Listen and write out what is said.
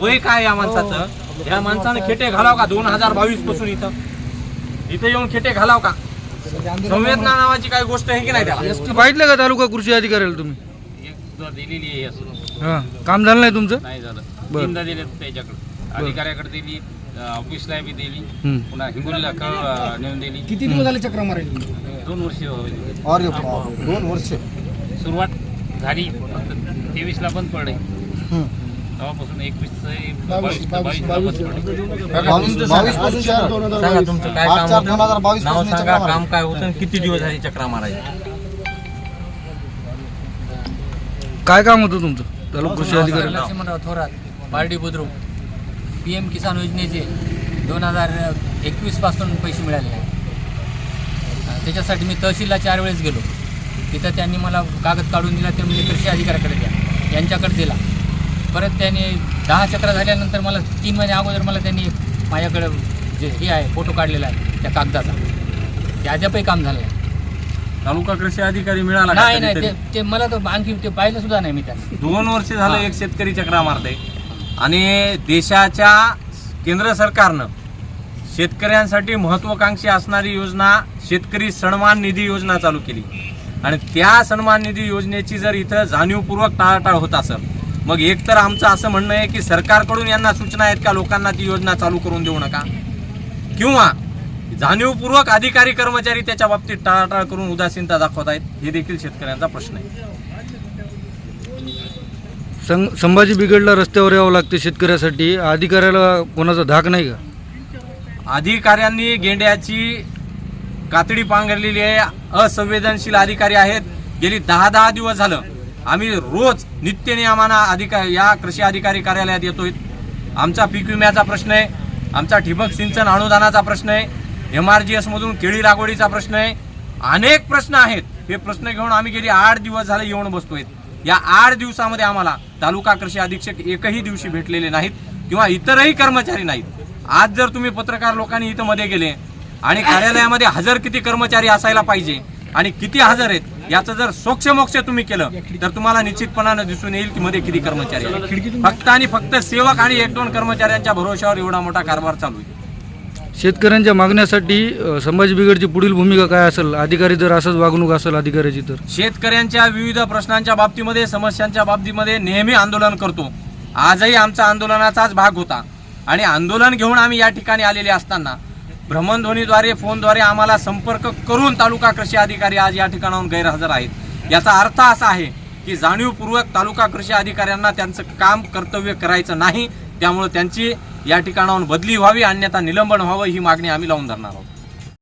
वय काय या माणसाचं? या माणसानं खेटे घालाव का? दोन हजार बावीसपासून इथं. इथं येऊन खेटे घालाव का? संवेदना नावाची काही गोष्ट आहे की नाही त्याला? पाहिलं का तालुका कृषी अधिकाऱ्याला तुम्ही? एक दिलेली आहे असं. हा. काम झालं नाही तुमचं? नाही झालं. बरं. तीनदा दिले त्याच्याकडे. अधिकाऱ्याकडे दिली ऑफिसला बी दिली हम्म. पुन्हा हिंगोलीला नेऊन दिली. किती दिवस झाले चक्र मारायला दोन वर्ष. अरे दोन वर्ष. सुरुवात झाली फक्त तेवीसला बंद पडले. तेव्हापासून एकवीस तुमचं काय काम नाव सांगा काम. काय होतं? आणि किती दिवस झाले चक्रा मारायचे काय काम होतं तुमचं? तालुका कृषी अधिकारी. लक्ष्मणराव थोरात पारडी बुद्रुक पी एम किसान योजनेचे दोन हजार एकवीसपासून पैसे मिळाले आहेत. त्याच्यासाठी मी तहसीलला चार वेळेस गेलो. तिथं त्यांनी मला कागद काढून दिला ते म्हणजे कृषी अधिकाऱ्याकडे द्या यांच्याकडे दिला. परत त्यांनी दहा चक्र झाल्यानंतर मला तीन महिने अगोदर मला त्यांनी माझ्याकडं जे हे आहे फोटो काढलेला आहे त्या कागदाचा ते अद्यापही काम झालं नाही. तालुका कृषी अधिकारी मिळाला का नाही नाही कधीतरी? ते ते मला तर आणखी ते पाहिलं सुद्धा नाही मी त्यांना दोन वर्ष झालं हा. एक शेतकरी चक्रा मारते आणि देशाच्या केंद्र सरकारनं शेतकऱ्यांसाठी महत्वाकांक्षी असणारी योजना शेतकरी सन्मान निधी योजना चालू केली आणि त्या सन्मान निधी योजनेची जर इथं जाणीवपूर्वक टाळाटाळ होत असेल मग एक तर आमचं असं म्हणणं आहे की सरकारकडून यांना सूचना आहेत का लोकांना ती योजना चालू करून देऊ नका? किंवा जाणीवपूर्वक अधिकारी कर्मचारी त्याच्या बाबतीत टाळाटाळ करून उदासीनता दाखवत आहेत हे देखील शेतकऱ्यांचा प्रश्न आहे. संभाजी बिघडला रस्त्यावर यावं लागते शेतकऱ्यासाठी. अधिकाऱ्याला कोणाचा धाक नाही का? अधिकाऱ्यांनी गेंड्याची कातडी पांघरलेली आहे. असंवेदनशील अधिकारी आहेत. गेली दहा दहा दिवस झालं. आम्ही रोज नित्य नियमानं अधिकारी या कृषी अधिकारी कार्यालयात येतोय. आमचा पीक विम्याचा प्रश्न आहे. आमचा ठिबक सिंचन अनुदानाचा प्रश्न आहे. एम आर जी एसमधून केळी लागवडीचा प्रश्न आहे. अनेक प्रश्न आहेत. हे प्रश्न घेऊन आम्ही गेली आठ दिवस झाले येऊन बसतोय. या आठ दिवसामध्ये आम्हाला तालुका कृषी अधीक्षक एकही दिवशी भेटलेले नाहीत किंवा इतरही कर्मचारी नाहीत. आज जर तुम्ही पत्रकार लोकांनी इथं मध्ये गेले आणि कार्यालयामध्ये हजर किती कर्मचारी असायला पाहिजे आणि किती हजर आहेत याचं जर सोक्ष मोक्ष तुम्ही केलं तर तुम्हाला निश्चितपणानं दिसून येईल की मध्ये किती कर्मचारी आहेत. फक्त आणि फक्त सेवक आणि एक दोन कर्मचाऱ्यांच्या भरोश्यावर एवढा मोठा कारभार चालू आहे. शेतकऱ्यांच्या मागण्यासाठी अ, संभाजी बिघडची पुढील भूमिका काय असेल? अधिकारी जर असंच वागणूक असेल अधिकाऱ्याची तर? शेतकऱ्यांच्या विविध प्रश्नांच्या बाबतीमध्ये समस्यांच्या बाबतीमध्ये नेहमी आंदोलन करतो. आजही आमचा आंदोलनाचाच भाग होता. आणि आंदोलन घेऊन आम्ही या ठिकाणी आलेले असताना भ्रमणध्वनीद्वारे फोनद्वारे आम्हाला संपर्क करून तालुका कृषी अधिकारी आज या ठिकाणाहून गैरहजर आहेत. याचा अर्थ असा आहे की जाणीवपूर्वक तालुका कृषी अधिकाऱ्यांना त्यांचं काम कर्तव्य करायचं नाही. त्यामुळे त्यांची या ठिकाणाहून बदली व्हावी अन्यथा निलंबन व्हावं ही मागणी आम्ही लावून धरणार आहोत.